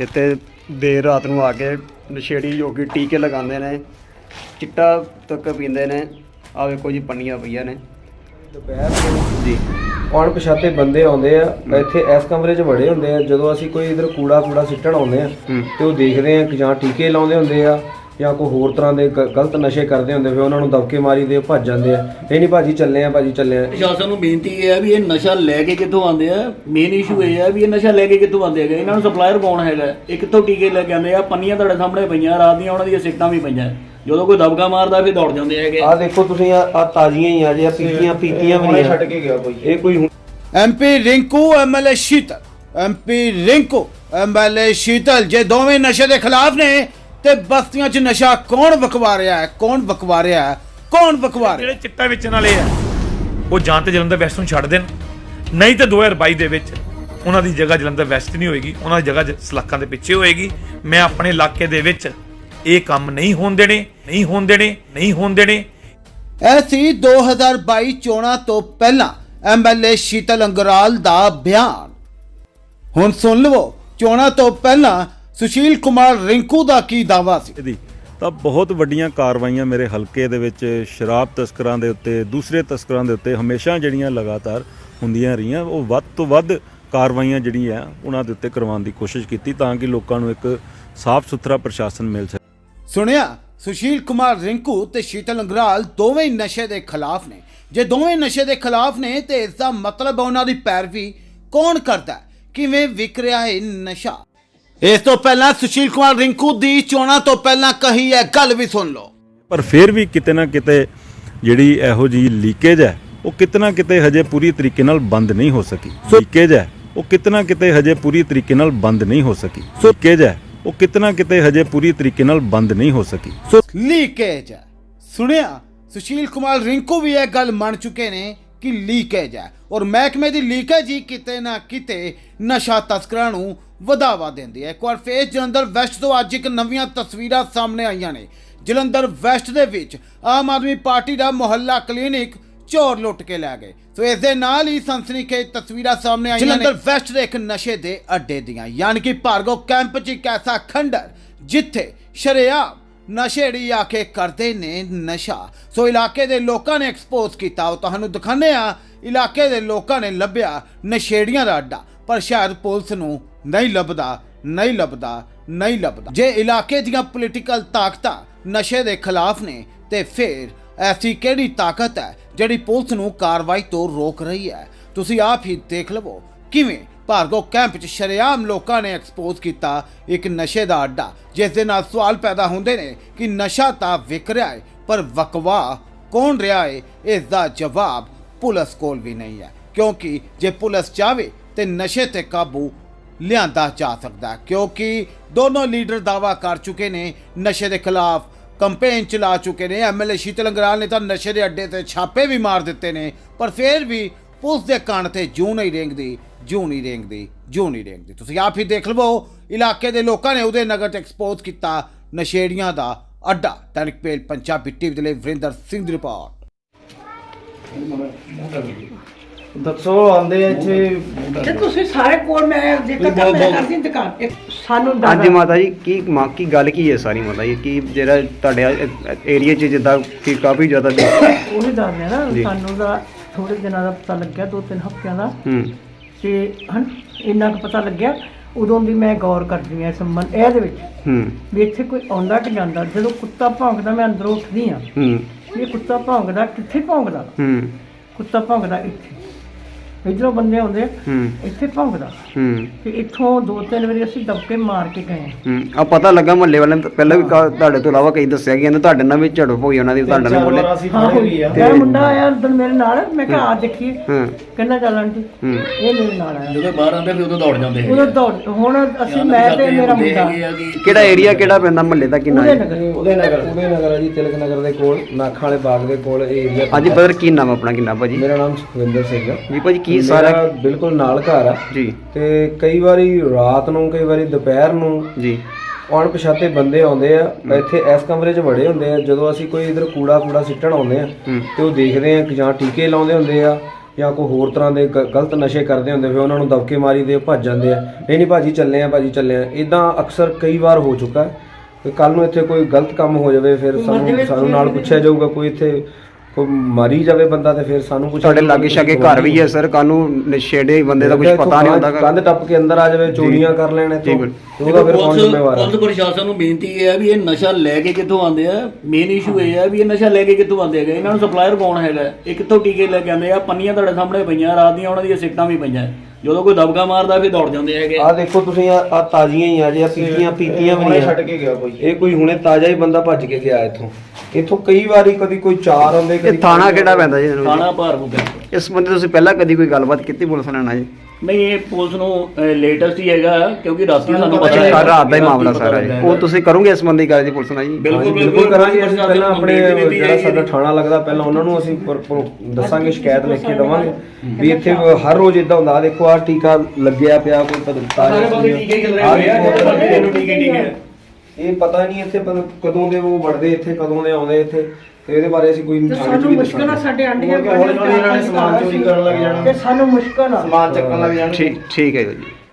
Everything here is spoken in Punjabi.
ਇੱਥੇ ਦੇਰ ਰਾਤ ਨੂੰ ਆ ਕੇ ਨਸ਼ੇੜੀ ਜੋ ਕਿ ਟੀਕੇ ਲਗਾਉਂਦੇ ਨੇ ਚਿੱਟਾ ਤੱਕ ਪੀਂਦੇ ਨੇ ਆ ਵੇਖੋ ਜੀ ਪੰਨੀਆਂ ਪਈਆਂ ਨੇ। ਦੁਪਹਿਰ ਨੂੰ ਜੀ। ਅਣਪਛਾਤੇ ਬੰਦੇ ਆਉਂਦੇ ਆ ਇੱਥੇ ਇਸ ਕਮਰੇ 'ਚ ਵੜੇ ਹੁੰਦੇ ਆ ਜਦੋਂ ਅਸੀਂ ਕੋਈ ਇਧਰ ਕੂੜਾ ਕੂੜਾ ਸਿੱਟਣ ਆਉਂਦੇ ਆ ਤੇ ਉਹ ਦੇਖਦੇ ਆ ਕਿ ਜਾਂ ਟੀਕੇ ਲਾਉਂਦੇ ਹੁੰਦੇ ਆ ਜਾਂ ਕੋਈ ਹੋਰ ਤਰ੍ਹਾਂ ਦੇ ਗ- ਗਲਤ ਨਸ਼ੇ ਕਰਦੇ ਹੁੰਦੇ ਫਿਰ ਉਹਨਾਂ ਨੂੰ ਦਬਕੇ ਮਾਰੀ ਦੇ ਭੱਜ ਜਾਂਦੇ ਆ। ਇਹ ਨਹੀਂ ਭਾਜੀ ਚੱਲੇ ਆ ਭਾਜੀ ਚੱਲੇ ਆ। ਪ੍ਰਸ਼ਾਸਨ ਨੂੰ ਬੇਨਤੀ ਇਹ ਹੈ ਵੀ ਇਹ ਨਸ਼ਾ ਲੈ ਕੇ ਕਿੱਥੋਂ ਆਉਂਦੇ ਆ। ਮੇਨ ਇਸ਼ੂ ਇਹ ਹੈ ਵੀ ਇਹ ਨਸ਼ਾ ਲੈ ਕੇ ਕਿੱਥੋਂ ਆਉਂਦੇ ਹੈਗੇ। ਇਹਨਾਂ ਨੂੰ ਸਪਲਾਇਰ ਕੌਣ ਹੈਗਾ? ਇਹ ਕਿੱਥੋਂ ਟੀਕੇ ਲੈ ਕੇ ਆਉਂਦੇ ਆ? ਪੰਨੀਆਂ ਤੁਹਾਡੇ ਸਾਹਮਣੇ ਪਈਆਂ ਰਾਤ ਦੀਆਂ ਉਹਨਾਂ ਦੀਆਂ ਸਿੱਟਾਂ ਵੀ ਪਈਆਂ। ਜਦੋਂ ਕੋਈ ਦਬਕਾ ਮਾਰਦਾ ਫਿਰ ਦੌੜ ਜਾਂਦੇ ਹੈਗੇ। ਆਹ ਦੇਖੋ ਤੁਸੀਂ ਆ ਤਾਜ਼ੀਆਂ ਹੀ ਆ ਜੇ ਆਹ ਪੀਤੀਆਂ ਪੀਤੀਆਂ ਵੀ ਨਹੀਂ ਛੱਡ ਕੇ ਗਿਆ ਕੋਈ। ਇਹ ਕੋਈ ਹੁਣ MP Rinku MLA Sheetal. MP Rinku MLA Sheetal ਜੇ ਦੋਵੇਂ ਨਸ਼ੇ ਦੇ ਖਿਲਾਫ ਨੇ ਤੇ ਬਸਤੀਆਂ 'ਚ ਨਸ਼ਾ ਕੌਣ ਵਕਵਾ ਰਿਹਾ ਹੈ? ਕੌਣ ਵਕਵਾ ਰਿਹਾ ਹੈ? ਕੌਣ ਵਕਵਾ ਰਿਹਾ ਜਿਹੜੇ ਚਿੱਟਾ ਵੇਚਣ ਵਾਲੇ ਆ ਉਹ ਜਾਂ ਤੇ ਜਲੰਧਰ ਵੈਸਟ ਨੂੰ ਛੱਡ ਦੇਣ। ਨਹੀਂ ਤੇ 2022 ਦੇ ਵਿੱਚ ਉਹਨਾਂ ਦੀ ਜਗ੍ਹਾ ਜਲੰਧਰ ਵੈਸਟ ਨਹੀਂ ਹੋਏਗੀ ਉਹਨਾਂ ਦੀ ਜਗ੍ਹਾ ਸਲਾਖਾਂ ਦੇ ਪਿੱਛੇ ਹੋਏਗੀ। ਮੈਂ ਆਪਣੇ ਇਲਾਕੇ ਦੇ ਵਿੱਚ ਇਹ ਕੰਮ ਨਹੀਂ ਹੋਣ ਦੇਣੇ ਨਹੀਂ ਹੋਣ ਦੇਣੇ ਨਹੀਂ ਹੋਣ ਦੇਣੇ। ਇਹ ਸੀ 2022 ਚੋਣਾਂ ਤੋਂ ਪਹਿਲਾਂ ਐਮਐਲਏ ਸ਼ੀਤਲ ਅੰਗਰਾਲ ਦਾ ਬਿਆਨ। ਹੁਣ ਸੁਣ ਲਵੋ ਚੋਣਾਂ ਤੋਂ ਪਹਿਲਾਂ ਸੁਸ਼ੀਲ ਕੁਮਾਰ ਰਿੰਕੂ ਦਾ ਕੀ ਦਾਵਾ ਸੀ? ਦੀ ਤਾਂ ਬਹੁਤ ਵੱਡੀਆਂ ਕਾਰਵਾਈਆਂ ਮੇਰੇ ਹਲਕੇ ਦੇ ਵਿੱਚ ਸ਼ਰਾਬ ਤਸਕਰਾਂ ਦੇ ਉੱਤੇ ਦੂਸਰੇ ਤਸਕਰਾਂ ਦੇ ਉੱਤੇ ਹਮੇਸ਼ਾ ਜਿਹੜੀਆਂ ਲਗਾਤਾਰ ਹੁੰਦੀਆਂ ਰਹੀਆਂ ਉਹ ਵੱਧ ਤੋਂ ਵੱਧ ਕਾਰਵਾਈਆਂ ਜਿਹੜੀਆਂ ਉਹਨਾਂ ਦੇ ਉੱਤੇ ਕਰਵਾਉਣ ਦੀ ਕੋਸ਼ਿਸ਼ ਕੀਤੀ ਤਾਂ ਕਿ ਲੋਕਾਂ ਨੂੰ ਇੱਕ ਸਾਫ਼ ਸੁਥਰਾ ਪ੍ਰਸ਼ਾਸਨ ਮਿਲ ਸਕੇ। ਸੁਣਿਆ ਸੁਸ਼ੀਲ ਕੁਮਾਰ ਰਿੰਕੂ ਤੇ ਸ਼ੀਤਲ ਅੰਗਰਾਲ ਦੋਵੇਂ ਹੀ ਨਸ਼ੇ ਦੇ ਖਿਲਾਫ ਨੇ। ਜੇ ਦੋਵੇਂ ਨਸ਼ੇ ਦੇ ਖਿਲਾਫ ਨੇ ਤੇ ਇਸ ਦਾ ਮਤਲਬ ਉਹਨਾਂ ਦੀ ਪੈਰਵੀ ਕੌਣ ਕਰਦਾ ਹੈ? ਕਿਵੇਂ ਵਿਕ ਰਿਹਾ ਹੈ ਨਸ਼ਾ? ਇਸ ਤੋਂ ਪਹਿਲਾਂ ਸੁਸ਼ੀਲ ਕੁਮਾਰ ਰਿੰਕੂ ਦੀ ਚੋਣਾਂ ਤੋਂ ਪਹਿਲਾਂ ਕਹੀ ਹੈ ਗੱਲ ਵੀ ਸੁਣ ਲਓ। ਪਰ ਫਿਰ ਵੀ ਕਿਤੇ ਨਾ ਕਿਤੇ ਜਿਹੜੀ ਇਹੋ ਜਿਹੀ ਲੀਕੇਜ ਹੈ ਉਹ ਕਿਤੇ ਨਾ ਕਿਤੇ ਹਜੇ ਪੂਰੀ ਤਰੀਕੇ ਨਾਲ ਬੰਦ ਨਹੀਂ ਹੋ ਸਕੀ। ਲੀਕੇਜ ਹੈ ਉਹ ਕਿਤੇ ਨਾ ਕਿਤੇ ਹਜੇ ਪੂਰੀ ਤਰੀਕੇ ਨਾਲ ਬੰਦ ਨਹੀਂ ਹੋ ਸਕੀ। ਲੀਕੇਜ ਹੈ ਉਹ ਕਿਤੇ ਨਾ ਕਿਤੇ ਹਜੇ ਪੂਰੀ ਤਰੀਕੇ ਨਾਲ ਬੰਦ ਨਹੀਂ ਹੋ ਸਕੀ। ਲੀਕੇਜ ਹੈ। ਸੁਣਿਆ ਸੁਸ਼ੀਲ ਕੁਮਾਰ ਰਿੰਕੂ ਵੀ ਇਹ ਗੱਲ ਮੰਨ ਚੁੱਕੇ ਨੇ ਕਿ ਲੀਕੇਜ ਹੈ ਔਰ ਮਹਿਕਮੇ ਦੀ ਲੀਕੇਜ ਹੀ ਕਿਤੇ ਨਾ ਕਿਤੇ ਨਸ਼ਾ ਤਸਕਰਾਂ ਨੂੰ ਵਧਾਵਾ ਦਿੰਦੀ ਹੈ ਇੱਕ ਵਾਰ ਫੇਰ ਜਲੰਧਰ ਵੈਸਟ ਤੋਂ ਅੱਜ ਇੱਕ ਨਵੀਆਂ ਤਸਵੀਰਾਂ ਸਾਹਮਣੇ ਆਈਆਂ ਨੇ ਜਲੰਧਰ ਵੈਸਟ ਦੇ ਵਿੱਚ ਆਮ ਆਦਮੀ ਪਾਰਟੀ ਦਾ ਮੁਹੱਲਾ ਕਲੀਨਿਕ ਚੋਰ ਲੁੱਟ ਕੇ ਲੈ ਗਏ ਸੋ ਇਸ ਦੇ ਨਾਲ ਹੀ ਸਨਸਨੀਖੇਜ ਤਸਵੀਰਾਂ ਸਾਹਮਣੇ ਆਈਆਂ ਨੇ ਜਲੰਧਰ ਵੈਸਟ ਦੇ ਇੱਕ ਨਸ਼ੇ ਦੇ ਅੱਡੇ ਦੀਆਂ ਯਾਨੀ ਕਿ ਭਾਰਗੋ ਕੈਂਪ 'ਚ ਇੱਕ ਐਸਾ ਖੰਡਰ ਜਿੱਥੇ ਸ਼ਰੇਆਮ ਨਸ਼ੇੜੀ ਆ ਕੇ ਕਰਦੇ ਨੇ ਨਸ਼ਾ। ਸੋ ਇਲਾਕੇ ਦੇ ਲੋਕਾਂ ਨੇ ਐਕਸਪੋਜ਼ ਕੀਤਾ। ਉਹ ਤੁਹਾਨੂੰ ਦਿਖਾਣੇ ਆ ਇਲਾਕੇ ਦੇ ਲੋਕਾਂ ਨੇ ਲੱਭਿਆ ਨਸ਼ੇੜੀਆਂ ਦਾ ਅੱਡਾ। ਪਰ ਸ਼ਾਇਦ ਪੁਲਿਸ ਨੂੰ ਨਹੀਂ ਲੱਭਦਾ ਨਹੀਂ ਲੱਭਦਾ ਨਹੀਂ ਲੱਭਦਾ। ਜੇ ਇਲਾਕੇ ਦੀਆਂ ਪੋਲੀਟੀਕਲ ਤਾਕਤਾਂ ਨਸ਼ੇ ਦੇ ਖਿਲਾਫ ਨੇ, ਤੇ ਫਿਰ ਐਸੀ ਕਿਹੜੀ ਤਾਕਤ ਹੈ ਜਿਹੜੀ ਪੁਲਿਸ ਨੂੰ ਕਾਰਵਾਈ ਤੋਂ ਰੋਕ ਰਹੀ ਹੈ? ਤੁਸੀਂ ਆਪ ਹੀ ਦੇਖ ਲਵੋ। ਕਿਵੇਂ ਭਾਰਗੋ ਕੈਂਪ 'ਚ ਸ਼ਰੇਆਮ ਲੋਕਾਂ ਨੇ ਐਕਸਪੋਜ਼ ਕੀਤਾ ਇੱਕ ਨਸ਼ੇ ਦਾ ਅੱਡਾ ਜਿਸ ਦੇ ਨਾਲ ਸਵਾਲ ਪੈਦਾ ਹੁੰਦੇ ਨੇ ਕਿ ਨਸ਼ਾ ਤਾਂ ਵਿਕ ਰਿਹਾ ਹੈ ਪਰ ਵਕਵਾ ਕੌਣ ਰਿਹਾ ਹੈ ਇਸ ਦਾ ਜਵਾਬ ਪੁਲਿਸ ਕੋਲ ਵੀ ਨਹੀਂ ਹੈ, ਕਿਉਂਕਿ ਜੇ ਪੁਲਿਸ ਚਾਹਵੇ ਤੇ ਨਸ਼ੇ ਤੇ ਕਾਬੂ ਲਿਆਂਦਾ ਜਾ ਸਕਦਾ ਕਿਉਂਕਿ ਦੋਨੋਂ ਲੀਡਰ ਦਾਵਾ ਕਰ ਚੁੱਕੇ ਨੇ ਨਸ਼ੇ ਦੇ ਖਿਲਾਫ ਕੰਪੇਨ ਚਲਾ ਚੁੱਕੇ ਨੇ ਐਮਐਲਏ ਸ਼ੀਤਲ ਅੰਗਰਾਲ ਨੇ ਤਾਂ ਨਸ਼ੇ ਦੇ ਅੱਡੇ ਤੇ ਛਾਪੇ ਵੀ ਮਾਰ ਦਿੱਤੇ ਨੇ, ਪਰ ਫਿਰ ਵੀ ਪੁਲਿਸ ਦੇ ਕੰਨ ਤੇ ਜੂ ਨਹੀਂ ਰੇਂਗਦੀ। ਜੂ ਨਹੀਂ ਰੇਂਗਦੀ ਜੂ ਨਹੀਂ ਰੇਂਗਦੀ। ਤੁਸੀਂ ਆਪ ਹੀ ਦੇਖ ਲਵੋ ਇਲਾਕੇ ਦੇ ਲੋਕਾਂ ਨੇ ਉਹਦੇ ਨਗਰ ਤੇ ਐਕਸਪੋਜ਼ ਕੀਤਾ ਨਸ਼ੇੜੀਆਂ ਦਾ ਅੱਡਾ। ਦੈਨਿਕ ਪੇਲ ਪੰਜਾਬੀ ਟੀਵੀ ਦੇ ਲਈ ਵਰਿੰਦਰ ਸਿੰਘ ਦੀ ਰਿਪੋਰਟ। ਦੱਸੋ ਆਉਂਦੇ ਆ ਇੱਥੇ? ਤੇ ਤੁਸੀਂ ਸਾਰੇ ਕੋਲ ਮੈਂ ਦੇਖਾ ਤਾਂ ਮੈਂ ਕਰਦੀ ਦੁਕਾਨ। ਇੱਕ ਸਾਨੂੰ ਹਾਂਜੀ ਮਾਤਾ ਜੀ ਕੀ ਮਾਂ ਕੀ ਗੱਲ ਕੀ ਹੈ ਸਾਰੀ ਮਾਤਾ ਜੀ? ਕੀ ਜਿਹੜਾ ਤੁਹਾਡੇ ਏਰੀਆ 'ਚ ਜਿੱਦਾਂ ਕਿ ਕਾਫੀ ਜ਼ਿਆਦਾ ਉਹੀ ਦੱਸਦੇ ਨਾ ਜੀ। ਸਾਨੂੰ ਦਾ ਥੋੜੇ ਦਿਨਾਂ ਦਾ ਪਤਾ ਲੱਗਿਆ ਦੋ ਤਿੰਨ ਹਫ਼ਤਿਆਂ ਦਾ। ਹੂੰ। ਤੇ ਹਨ ਇੰਨਾ ਕੁ ਪਤਾ ਲੱਗਿਆ ਉਦੋਂ ਦੀ ਮੈਂ ਗੌਰ ਕਰਦੀ ਆ ਸੰਬੰਧ ਇਹਦੇ ਵਿੱਚ ਹੂੰ। ਵੀ ਇੱਥੇ ਕੋਈ ਆਉਂਦਾ ਕਿ ਜਾਂਦਾ ਜਦੋਂ ਕੁੱਤਾ ਭੌਂਕਦਾ ਮੈਂ ਅੰਦਰੋਂ ਉੱਠਦੀ ਆ ਹੂੰ। ਇਹ ਕੁੱਤਾ ਭੌਂਕਦਾ ਕਿੱਥੇ ਭੌਂਕਦਾ? ਹੂੰ। ਕੁੱਤਾ ਭੌਂਕਦਾ ਇੱਥੇ। ਇਧਰੋਂ ਬੰਦੇ ਆਉਂਦੇ ਆ, ਹੂੰ। ਇੱਥੇ ਭੌਂਕਦਾ। ਹੂੰ। ਤੇ ਇੱਥੋਂ ਦੋ ਤਿੰਨ ਵਾਰੀ ਅਸੀਂ ਦਬਕੇ ਮਾਰ ਕੇ ਗਏ। ਹੂੰ। ਆ ਪਤਾ ਲੱਗਾ ਮਹੱਲੇ ਵਾਲਿਆਂ ਨੇ ਤਾਂ ਪਹਿਲਾਂ ਵੀ ਕਾ- ਤੁਹਾਡੇ ਤੋਂ ਇਲਾਵਾ ਕਈ ਦੱਸਿਆ ਕਿ ਇਹਨਾਂ ਤੁਹਾਡੇ ਨਾਲ ਵੀ ਝੜਪ ਹੋਈ ਉਹਨਾਂ ਦੀ ਤੁਹਾਡੇ ਨਾਲ ਬੋਲੇ ਅਸੀਂ ਹਾਂ ਫੜੇ ਵੀ ਆ। ਮੇਰਾ ਮੁੰਡਾ ਆਇਆ ਅੰਦਰ ਮੇਰੇ ਨਾਲ ਮੈਂ ਕਿਹਾ ਆ ਦੇਖੀਏ ਹਾਂ। ਕਹਿੰਦਾ ਚੱਲ ਆਂਟੀ ਹੂੰ। ਇਹ ਮੇਰੇ ਨਾਲ ਆਇਆ। ਜਦੋਂ ਬਾਹਰ ਆਉਂਦੇ ਫਿਰ ਉਦੋਂ ਦੌੜ ਜਾਂਦੇ ਹੈਗੇ ਉਦੋਂ ਦੌੜ ਹੁਣ ਅਸੀਂ ਮੈਂ ਤੇ ਮੇਰਾ ਮੁੰਡਾ। ਹੈਗੇ ਆ ਕਿ ਕਿਹੜਾ ਏਰੀਆ ਕਿਹੜਾ ਪੈਂਦਾ ਮਹੱਲੇ ਦਾ ਕਿੰਨਾ ਉਹਦੇ ਹੈ? ਨਗਰ। ਉਹਦੇ ਨਗਰ। ਉਹਦੇ ਨਗਰ ਆ ਜੀ ਤਿਲਕ ਨਗਰ ਦੇ ਕੋਲ ਨਾਖਾਂ ਵਾਲੇ ਬਾਗ ਦੇ ਕੋਲ ਇਹ ਏਰੀਆ ਹਾਂਜੀ ਬਦਰ ਕੀ ਨਾਮ ਆਪਣਾ ਕਿੰਨਾ ਭਾਜੀ? ਮੇਰਾ ਨਾਮ ਸੁਖਵਿੰਦਰ ਸਿੰਘ ਆ। ਜੀ ਭਾਜੀ ਕੀ ਮੇਰਾ ਸਾਰਾ ਬਿਲਕੁਲ ਨਾਲ ਘਰ ਆ। ਜੀ। ਤੇ ਕਈ ਵਾਰੀ ਰਾਤ ਨੂੰ ਕਈ ਵਾਰੀ ਦੁਪਹਿਰ ਨੂੰ ਜੀ। ਅਣਪਛਾਤੇ ਬੰਦੇ ਆਉਂਦੇ ਆ। ਇੱਥੇ ਇਸ ਕਮਰੇ 'ਚ ਵੜੇ ਹੁੰਦੇ ਆ। ਜਦੋਂ ਅਸੀਂ ਕੋਈ ਇਧਰ ਕੂੜਾ ਕੂੜਾ ਸਿੱਟਣ ਆਉਂਦੇ ਆ ਤੇ ਉਹ ਦੇਖਦੇ ਆ ਕਿ ਜਾਂ ਟੀਕੇ ਲਾਉਂਦੇ ਹੁੰਦੇ ਆ ਜਾਂ ਕੋਈ ਹੋਰ ਤਰ੍ਹਾਂ ਦੇ ਗ- ਗਲਤ ਨਸ਼ੇ ਕਰਦੇ ਹੁੰਦੇ ਫਿਰ ਉਹਨਾਂ ਨੂੰ ਦਬਕੇ ਮਾਰੀ ਦੇ ਭੱਜ ਜਾਂਦੇ ਆ। ਨਹੀਂ ਨਹੀਂ ਭਾਜੀ ਚੱਲੇ ਆ ਭਾਜੀ ਚੱਲੇ ਆ। ਇਦਾਂ ਅਕਸਰ ਕਈ ਵਾਰ ਹੋ ਚੁੱਕਾ ਹੈ। ਕੱਲ ਨੂੰ ਇੱਥੇ ਕੋਈ ਗਲਤ ਕੰਮ ਹੋ ਜਾਵੇ ਫਿਰ ਸਾਨੂੰ ਸਾਨੂੰ ਨਾਲ ਪੁੱਛਿਆ ਜਾਊਗਾ ਕੋਈ ਇੱਥੇ ਕੋਈ ਮਾਰੀ ਜਾਵੇ ਬੰਦਾ ਤੇ ਫਿਰ ਸਾਨੂੰ ਸਾਡੇ ਜਾਊਗਾ ਲਾਗੇ ਛਾਗੇ ਘਰ ਵੀ ਹੈ ਸਰ ਕਾਨੂੰ ਨਸ਼ੇੜੇ ਬੰਦੇ ਦਾ ਕੁਝ ਪਤਾ ਨਹੀਂ ਹੁੰਦਾ। ਕੰਧ ਟੱਪ ਕੇ ਅੰਦਰ ਆ ਜਾਵੇ ਚੋਰੀਆਂ ਕਰ ਲੈਣ। ਤੇ ਉਹਦਾ ਫਿਰ ਕੌਣ ਜ਼ਿੰਮੇਵਾਰ ਹੈ ਪੁਲਿਸ ਪ੍ਰਸ਼ਾਸਨ ਨੂੰ ਬੇਨਤੀ ਇਹ ਹੈ ਵੀ ਇਹ ਨਸ਼ਾ ਲੈ ਕੇ ਕਿੱਥੋਂ ਆਉਂਦੇ ਆ। ਮੇਨ ਇਸ਼ੂ ਇਹ ਹੈ ਵੀ ਇਹ ਨਸ਼ਾ ਲੈ ਕੇ ਕਿੱਥੋਂ ਆਉਂਦੇ ਹੈਗੇ? ਇਹਨਾਂ ਨੂੰ ਸਪਲਾਇਰ ਕੌਣ ਹੈਗਾ? ਇਹ ਕਿੱਥੋਂ ਟੀਕੇ ਲੈ ਕੇ ਆਉਂਦੇ ਆ? ਪੰਨੀਆਂ ਤੁਹਾਡੇ ਸਾਹਮਣੇ ਪਈਆਂ ਰਾਤ ਦੀਆਂ ਉਹਨਾਂ ਦੀਆਂ ਸਿੱਟਾਂ ਵੀ ਪਈਆਂ। ਜਦੋਂ ਕੋਈ ਦਬਕਾ ਮਾਰਦਾ ਫਿਰ ਦੌੜ ਜਾਂਦੇ ਹੈਗੇ। ਆ ਦੇਖੋ ਤੁਸੀਂ ਆ ਤਾਜ਼ੀਆਂ ਹੀ ਆ ਜੇ ਆ ਪੀਤੀਆਂ ਪੀਤੀਆਂ ਵੀ ਨਹੀਂ ਛੱਡ ਕੇ ਗਿਆ ਕੋਈ। ਇਹ ਕੋਈ ਹੁਣੇ ਤਾਜ਼ਾ ਹੀ ਬੰਦਾ ਭੱਜ ਕੇ ਗਿਆ ਇੱਥੋਂ। ਇੱਥੋਂ ਕਈ ਵਾਰੀ ਕਦੀ ਕੋਈ ਚਾਰ ਆਉਂਦੇ ਇਹ ਥਾਣਾ ਕਿਹੜਾ ਪੈਂਦਾ ਜੀ ਇਹਨੂੰ? ਥਾਣਾ ਭਾਰਗੂ ਪਿੰਡ ਇਸ ਬੰਦੇ ਤੁਸੀਂ ਪਹਿਲਾਂ ਕਦੀ ਕੋਈ ਗੱਲਬਾਤ ਕੀਤੀ ਪੁਲਿਸ ਨਾਲ ਨਾ ਜੀ? ਨਹੀਂ ਇਹ ਪੁਲਿਸ ਨੂੰ ਲੇਟੈਸਟ ਹੀ ਹੈਗਾ ਕਿਉਂਕਿ ਰਾਤੀ ਸਾਨੂੰ ਪਤਾ ਅੱਛਾ ਲੱਗਾ। ਰਾਤ ਦਾ ਹੀ ਮਾਮਲਾ ਸਾਰਾ ਜੀ ਉਹ ਤੁਸੀਂ ਕਰੋਗੇ ਇਸ ਦੀ ਗੱਲ ਜੀ ਪੁਲਿਸ ਨਾਲ ਜੀ? ਬਿਲਕੁਲ ਕਰਾਂਗੇ। ਅਸੀਂ ਪਹਿਲਾਂ ਆਪਣੇ ਜਿਹੜਾ ਸਾਡਾ ਥਾਣਾ ਲੱਗਦਾ ਪਹਿਲਾਂ ਉਹਨਾਂ ਨੂੰ ਅਸੀਂ ਦੱਸਾਂਗੇ ਸ਼ਿਕਾਇਤ ਲਿਖ ਕੇ ਦਵਾਂਗੇ। ਵੀ ਇੱਥੇ ਹਰ ਰੋਜ਼ ਇਦਾਂ ਹੁੰਦਾ ਦੇਖੋ ਆ ਟੀਕਾ ਲੱਗਿਆ ਪਿਆ ਕੋਈ ਪਤਾ ਸਾਰੇ ਬੰਦੇ ਟੀਕੇ ਚੱਲ ਰਹੇ ਆ ਟੀਕੇ ਟੀਕੇ ਇਹ ਪਤਾ ਨਹੀਂ ਇੱਥੇ ਪਤਾ ਕਦੋਂ ਦੇ ਉਹ ਵੜਦੇ ਇੱਥੇ ਕਦੋਂ ਦੇ ਆਉਂਦੇ ਇੱਥੇ ਤੇ ਇਹਦੇ ਬਾਰੇ ਅਸੀਂ ਕੋਈ ਤੇ 'ਚ ਸਾਨੂੰ ਮੁਸ਼ਕਲ ਆ। ਸਾਡੇ ਆਂਡੀਆਂ ਹੌਲੀ ਹੌਲੀ ਇਹਨਾਂ ਨੇ ਸਮਾਨ ਚੋਰੀ ਕਰਨ ਲੱਗ ਜਾਣਾ? ਤੇ ਸਾਨੂੰ ਮੁਸ਼ਕਲ ਆ। ਸਮਾਨ ਚੱਕਣ ਲੱਗ ਜਾਣਾ। ਠੀਕ ਠੀਕ ਹੈ ਜੀ।